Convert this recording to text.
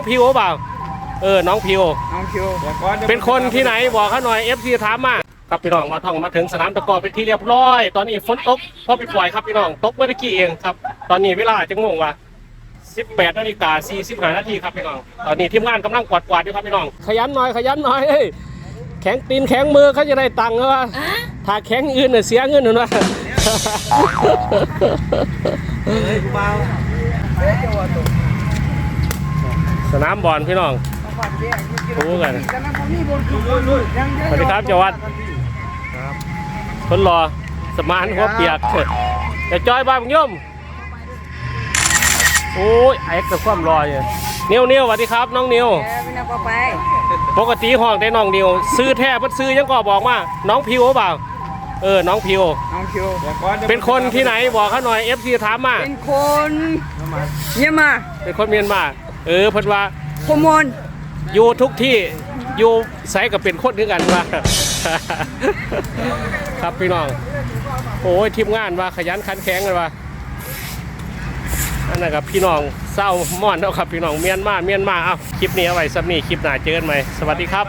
องพิวเปล่า เออ น้องพิว น้องคิวเป็นคนที่ไหนบอกเขาหน่อย FC ถามมาครับพี่น้องมาท่องมาถึงสนามตะกร้อเป็นที่เรียบร้อย ตอนนี้ฝนตกพอไปปล่อยครับพี่น้องตกเมื่อกี้เองครับ ตอนนี้เวลาจังงงวะ18นาฬิกา45นาทีครับพี่น้อง ตอนนี้ทีมงานกำลังกวาดกวาดอยู่ครับพี่น้อง ขยันหน่อยขยันหน่อยเอ้ยแข็งตีนแข็งมือเขาจะได้ตังค์เหรอถ้าแข็งอื่นน่ะเสียเงินหนูนะ สนามบอลพี่น้อง รู้กัน สวัสดีครับเจาวัดคนรอสมานหัวเปียกแต่จอยบ้านมึงย่อมโอ้ยไอ้กับความรออยู่นิวนิวสวัสดีครับ น้องนิวแกไม่น่าไปปกติห้องแต่น้องนิวซื้อแท้เพัดซื้อยังก็บอกว่า น้องพิวเปล่าเออ น้องพิว น้องคิว เป็นคนที่ไหนบอกเขาหน่อย FC ถามมาเป็นคนเยี่ยมมา เป็นคน เมียนมา เออเพิ่นว่าโคมนอยู่ทุกที่อยู่ใส่กับเป็นคนคือกันว่า ครับพี่น้อง โอ้ยทีมงานว่าขยันขันแข็งเลยว่าอันนั้นกับพี่น้องเศร้าม่อนแล้วครับพี่น้องเมียนมาเมียนมาเอ้าคลิปนี้เอาไว้สักนี่คลิปหน้าเจอกันไหมสวัสดีครับ